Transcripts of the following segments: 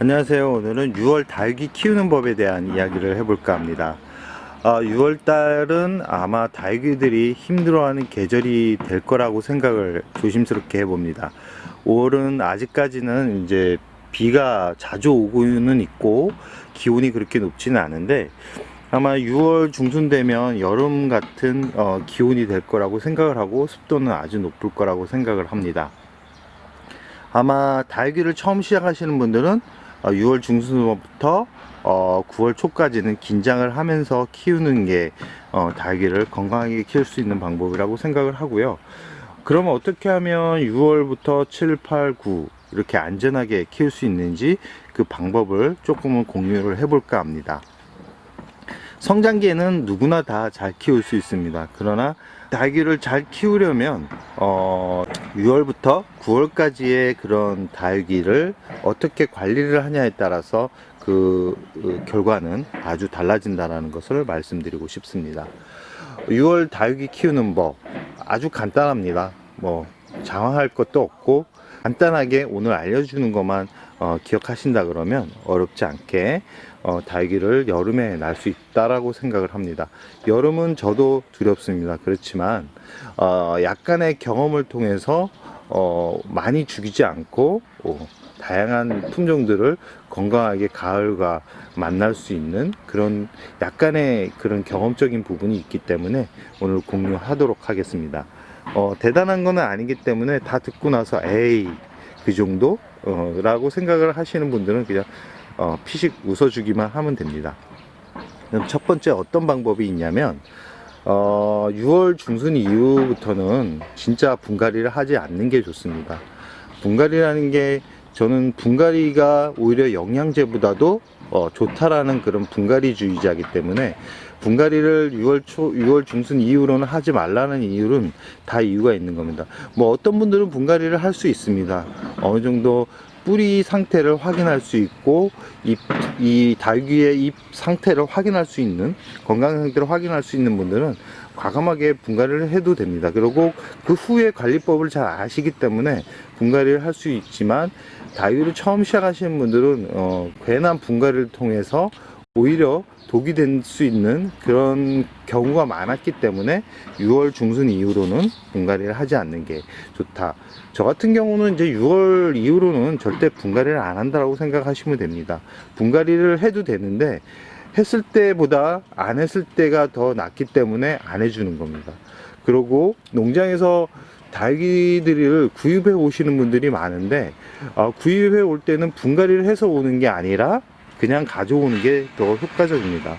안녕하세요. 오늘은 6월 닭이 키우는 법에 대한 이야기를 해볼까 합니다. 아, 6월 달은 아마 닭이들이 힘들어하는 계절이 될 거라고 생각을 조심스럽게 해봅니다. 5월은 아직까지는 이제 비가 자주 오고는 있고 기온이 그렇게 높지는 않은데 아마 6월 중순 되면 여름 같은 어, 기온이 될 거라고 생각을 하고 습도는 아주 높을 거라고 생각을 합니다. 아마 달기를 처음 시작하시는 분들은 어, 6월 중순부터 어, 9월 초까지는 긴장을 하면서 키우는 게 어, 달기를 건강하게 키울 수 있는 방법이라고 생각을 하고요. 그러면 어떻게 하면 6월부터 7, 8, 9 이렇게 안전하게 키울 수 있는지 그 방법을 조금은 공유를 해볼까 합니다. 성장기에는 누구나 다 잘 키울 수 있습니다. 그러나 달기를 잘 키우려면 어, 6월부터 9월까지의 그런 달기를 어떻게 관리를 하냐에 따라서 그, 그 결과는 아주 달라진다는 것을 말씀드리고 싶습니다. 6월 달기 키우는 법 아주 간단합니다. 뭐 장황할 것도 없고 간단하게 오늘 알려주는 것만 어, 기억하신다 그러면 어렵지 않게 어, 달기를 여름에 날 수 있다라고 생각을 합니다. 여름은 저도 두렵습니다. 그렇지만 어, 약간의 경험을 통해서 어, 많이 죽이지 않고 어, 다양한 품종들을 건강하게 가을과 만날 수 있는 그런 약간의 그런 경험적인 부분이 있기 때문에 오늘 공유하도록 하겠습니다. 어, 대단한 거는 아니기 때문에 다 듣고 나서 에이 그 정도 어, 라고 생각을 하시는 분들은 그냥 어, 피식 웃어주기만 하면 됩니다. 그럼 첫 번째 어떤 방법이 있냐면 어, 6월 중순 이후부터는 진짜 분갈이를 하지 않는 게 좋습니다. 분갈이라는 게 저는 분갈이가 오히려 영양제보다도 어, 좋다라는 그런 분갈이주의자이기 때문에 분갈이를 6월 초, 6월 중순 이후로는 하지 말라는 이유는 다 이유가 있는 겁니다. 뭐 어떤 분들은 분갈이를 할 수 있습니다. 어느 정도 뿌리 상태를 확인할 수 있고 잎, 이 달귀의 잎 상태를 확인할 수 있는 건강 상태를 확인할 수 있는 분들은 과감하게 분갈이를 해도 됩니다. 그리고 그 후에 관리법을 잘 아시기 때문에 분갈이를 할 수 있지만 다이를 처음 시작하시는 분들은 어, 괜한 분갈이를 통해서 오히려 독이 될 수 있는 그런 경우가 많았기 때문에 6월 중순 이후로는 분갈이를 하지 않는 게 좋다. 저 같은 경우는 이제 6월 이후로는 절대 분갈이를 안 한다고 생각하시면 됩니다. 분갈이를 해도 되는데 했을 때보다 안 했을 때가 더 낫기 때문에 안 해주는 겁니다. 그리고 농장에서 닭이들을 구입해 오시는 분들이 많은데 어, 구입해 올 때는 분갈이를 해서 오는 게 아니라 그냥 가져오는 게 더 효과적입니다.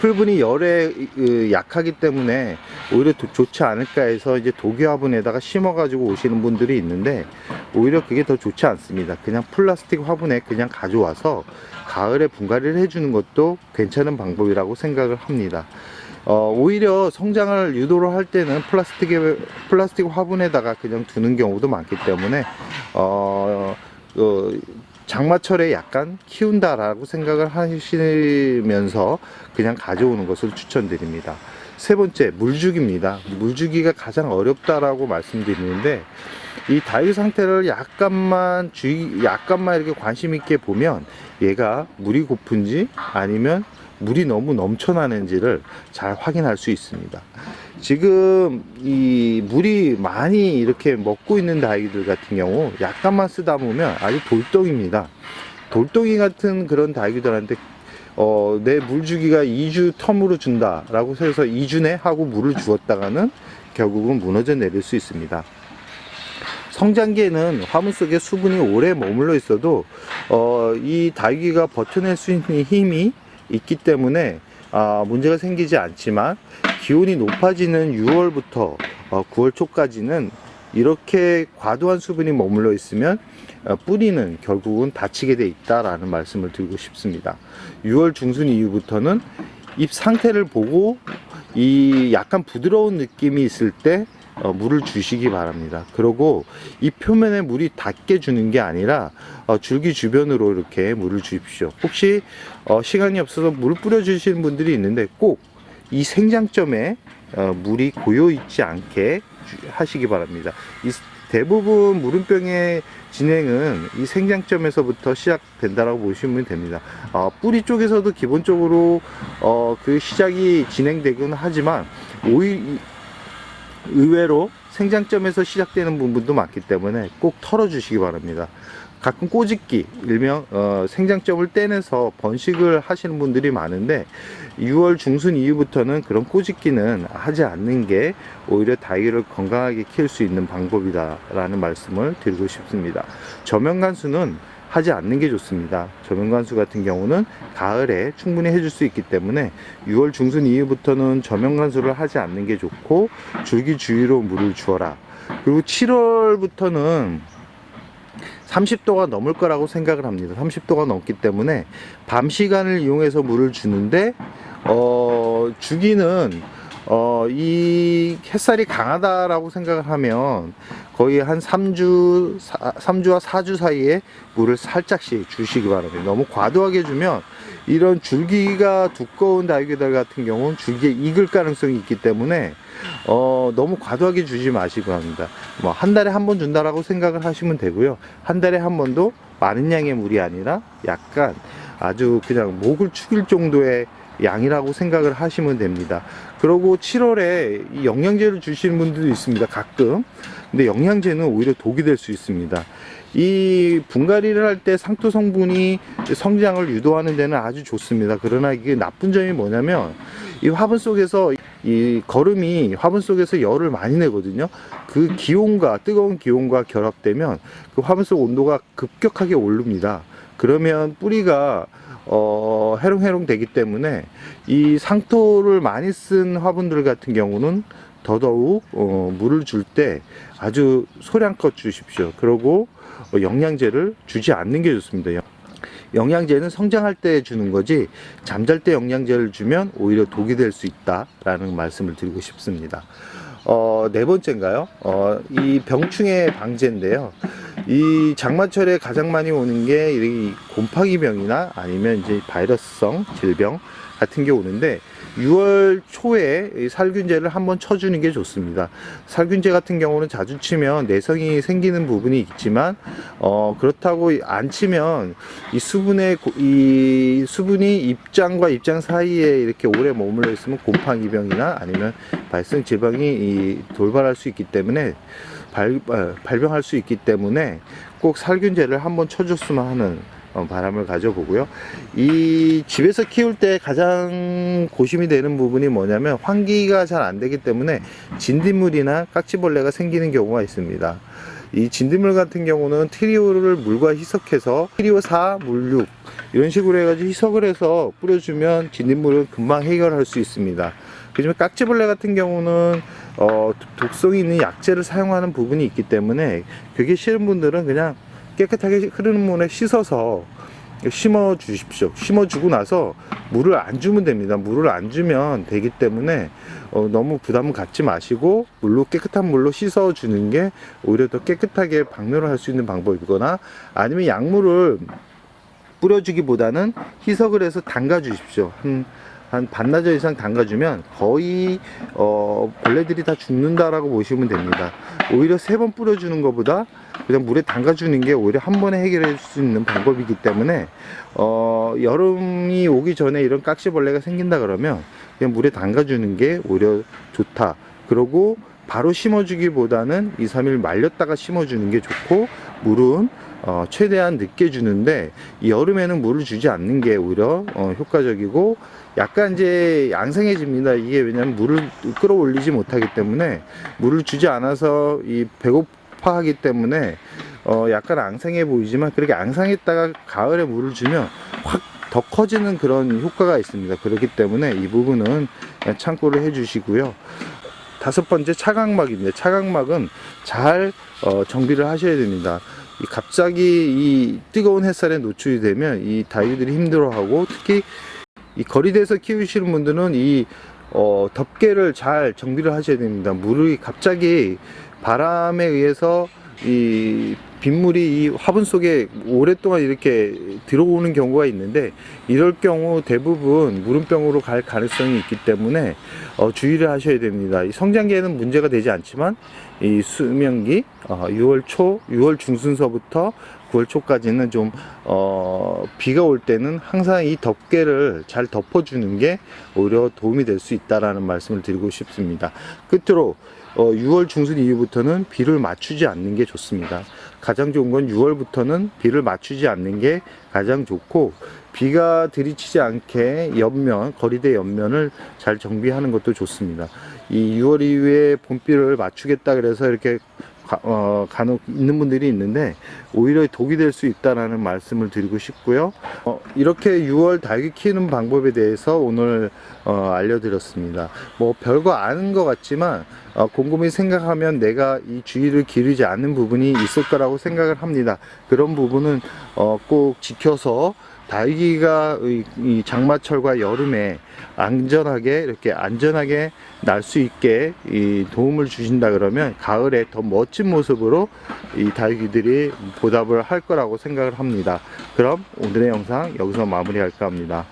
풀분이 열에 그, 약하기 때문에 오히려 도- 좋지 않을까 해서 이제 독이 화분에다가 심어 가지고 오시는 분들이 있는데 오히려 그게 더 좋지 않습니다. 그냥 플라스틱 화분에 그냥 가져와서 가을에 분갈이를 해주는 것도 괜찮은 방법이라고 생각을 합니다. 어, 오히려 성장을 유도를 할 때는 플라스틱에, 플라스틱 화분에다가 그냥 두는 경우도 많기 때문에, 어, 어, 장마철에 약간 키운다라고 생각을 하시면서 그냥 가져오는 것을 추천드립니다. 세 번째, 물주기입니다. 물주기가 가장 어렵다라고 말씀드리는데, 이 다육 상태를 약간만 주의, 약간만 이렇게 관심 있게 보면 얘가 물이 고픈지 아니면 물이 너무 넘쳐나는지를 잘 확인할 수 있습니다. 지금 이 물이 많이 이렇게 먹고 있는 다이들 같은 경우 약간만 쓰다 보면 아주 돌덩입니다. 돌덩이 같은 그런 다이들한테 어, 내 물 주기가 2주 텀으로 준다라고 해서 2주 내 하고 물을 주었다가는 결국은 무너져 내릴 수 있습니다. 성장기에는 화분 속에 수분이 오래 머물러 있어도 어, 이 달기가 버텨낼 수 있는 힘이 있기 때문에 아, 문제가 생기지 않지만 기온이 높아지는 6월부터 어, 9월 초까지는 이렇게 과도한 수분이 머물러 있으면 어, 뿌리는 결국은 다치게 돼 있다라는 말씀을 드리고 싶습니다. 6월 중순 이후부터는 잎 상태를 보고 이 약간 부드러운 느낌이 있을 때 어, 물을 주시기 바랍니다. 그리고 이 표면에 물이 닿게 주는 게 아니라 어, 줄기 주변으로 이렇게 물을 주십시오. 혹시 어, 시간이 없어서 물을 뿌려 주시는 분들이 있는데 꼭 이 생장점에 어, 물이 고여 있지 않게 주- 하시기 바랍니다. 이, 대부분 물음병의 진행은 이 생장점에서부터 시작된다라고 보시면 됩니다. 어, 뿌리 쪽에서도 기본적으로 어, 그 시작이 진행되긴 하지만 오히 의외로 생장점에서 시작되는 부분도 많기 때문에 꼭 털어주시기 바랍니다. 가끔 꼬집기, 일명 어, 생장점을 떼내서 번식을 하시는 분들이 많은데 6월 중순 이후부터는 그런 꼬집기는 하지 않는 게 오히려 다이를 건강하게 키울 수 있는 방법이다라는 말씀을 드리고 싶습니다. 저면 간수는 하지 않는 게 좋습니다. 저면간수 같은 경우는 가을에 충분히 해줄 수 있기 때문에 6월 중순 이후부터는 저면간수를 하지 않는 게 좋고 줄기 주위로 물을 주어라. 그리고 7월부터는 30도가 넘을 거라고 생각을 합니다. 30도가 넘기 때문에 밤 시간을 이용해서 물을 주는데 어, 주기는 어, 이 햇살이 강하다라고 생각을 하면 거의 한 3주, 3주와 4주 사이에 물을 살짝씩 주시기 바랍니다. 너무 과도하게 주면 이런 줄기가 두꺼운 다육이들 같은 경우는 줄기에 익을 가능성이 있기 때문에 어, 너무 과도하게 주지 마시고 합니다. 뭐 한 달에 한 번 준다라고 생각을 하시면 되고요. 한 달에 한 번도 많은 양의 물이 아니라 약간 아주 그냥 목을 축일 정도의 양이라고 생각을 하시면 됩니다. 그리고 7월에 이 영양제를 주시는 분들도 있습니다. 가끔. 근데 영양제는 오히려 독이 될 수 있습니다. 이 분갈이를 할 때 상토 성분이 성장을 유도하는 데는 아주 좋습니다. 그러나 이게 나쁜 점이 뭐냐면 이 화분 속에서 이 거름이 화분 속에서 열을 많이 내거든요. 그 기온과 뜨거운 기온과 결합되면 그 화분 속 온도가 급격하게 오릅니다. 그러면 뿌리가 어, 해롱해롱 되기 때문에 이 상토를 많이 쓴 화분들 같은 경우는 더더욱 어, 물을 줄 때 아주 소량껏 주십시오. 그리고 어, 영양제를 주지 않는 게 좋습니다. 영- 영양제는 성장할 때 주는 거지 잠잘 때 영양제를 주면 오히려 독이 될 수 있다라는 말씀을 드리고 싶습니다. 어, 네 번째인가요? 어, 이 병충해 방제인데요. 이 장마철에 가장 많이 오는 게 이 곰팡이병이나 아니면 이제 바이러스성 질병 같은 게 오는데 6월 초에 이 살균제를 한번 쳐주는 게 좋습니다. 살균제 같은 경우는 자주 치면 내성이 생기는 부분이 있지만 어, 그렇다고 안 치면 이 수분의 고- 이 수분이 입장과 입장 사이에 이렇게 오래 머물러 있으면 곰팡이병이나 아니면 발생 질병이 이 돌발할 수 있기 때문에 발, 어, 발병할 수 있기 때문에 꼭 살균제를 한번 쳐줬으면 하는 어, 바람을 가져보고요. 이 집에서 키울 때 가장 고심이 되는 부분이 뭐냐면 환기가 잘 안 되기 때문에 진딧물이나 깍지벌레가 생기는 경우가 있습니다. 이 진딧물 같은 경우는 트리오를 물과 희석해서 트리오 4, 물 6 이런 식으로 해가지고 희석을 해서 뿌려주면 진딧물을 금방 해결할 수 있습니다. 그지만 깍지벌레 같은 경우는 어, 독성이 있는 약재를 사용하는 부분이 있기 때문에 그게 싫은 분들은 그냥 깨끗하게 흐르는 물에 씻어서 심어 주십시오. 심어 주고 나서 물을 안 주면 됩니다. 물을 안 주면 되기 때문에 어, 너무 부담 갖지 마시고 물로 깨끗한 물로 씻어 주는 게 오히려 더 깨끗하게 방류를 할 수 있는 방법이거나 아니면 약물을 뿌려주기보다는 희석을 해서 담가 주십시오. 한, 한 반나절 이상 담가주면 거의 어, 벌레들이 다 죽는다라고 보시면 됩니다. 오히려 세 번 뿌려주는 것보다 그냥 물에 담가주는 게 오히려 한 번에 해결해 줄수 있는 방법이기 때문에 어, 여름이 오기 전에 이런 깍지벌레가 생긴다 그러면 그냥 물에 담가주는 게 오히려 좋다. 그러고 바로 심어주기보다는 2, 3일 말렸다가 심어주는 게 좋고 물은 어, 최대한 늦게 주는데 이 여름에는 물을 주지 않는 게 오히려 어, 효과적이고 약간 이제 양생해집니다. 이게 왜냐면 물을 끌어올리지 못하기 때문에 물을 주지 않아서 이 배고파하기 때문에 어, 약간 앙상해 보이지만 그렇게 앙상했다가 가을에 물을 주면 확 더 커지는 그런 효과가 있습니다. 그렇기 때문에 이 부분은 참고를 해주시고요. 다섯 번째 차각막입니다. 차각막은 잘 어, 정비를 하셔야 됩니다. 이 갑자기 이 뜨거운 햇살에 노출이 되면 이 다이들이 힘들어하고 특히 이 거리대에서 키우시는 분들은 이 어, 덮개를 잘 정비를 하셔야 됩니다. 물이 갑자기 바람에 의해서 이 빗물이 이 화분 속에 오랫동안 이렇게 들어오는 경우가 있는데 이럴 경우 대부분 물음병으로 갈 가능성이 있기 때문에 어, 주의를 하셔야 됩니다. 이 성장기에는 문제가 되지 않지만 이 수명기 어, 6월 초, 6월 중순서부터 9월 초까지는 좀 어, 비가 올 때는 항상 이 덮개를 잘 덮어주는 게 오히려 도움이 될 수 있다라는 말씀을 드리고 싶습니다. 끝으로 어, 6월 중순 이후부터는 비를 맞추지 않는 게 좋습니다. 가장 좋은 건 6월부터는 비를 맞추지 않는 게 가장 좋고 비가 들이치지 않게 옆면 거리대 옆면을 잘 정비하는 것도 좋습니다. 이 6월 이후에 봄비를 맞추겠다 그래서 이렇게 가, 어, 간혹 있는 분들이 있는데 오히려 독이 될 수 있다라는 말씀을 드리고 싶고요. 어, 이렇게 6월 닭이 키우는 방법에 대해서 오늘 어, 알려드렸습니다. 뭐 별거 아는 것 같지만 어, 곰곰이 생각하면 내가 이 주의를 기르지 않는 부분이 있을 거라고 생각을 합니다. 그런 부분은 어, 꼭 지켜서 다육이가 이, 이 장마철과 여름에 안전하게 이렇게 안전하게 날 수 있게 이 도움을 주신다 그러면 가을에 더 멋진 모습으로 이 다육이들이 보답을 할 거라고 생각을 합니다. 그럼 오늘의 영상 여기서 마무리할까 합니다.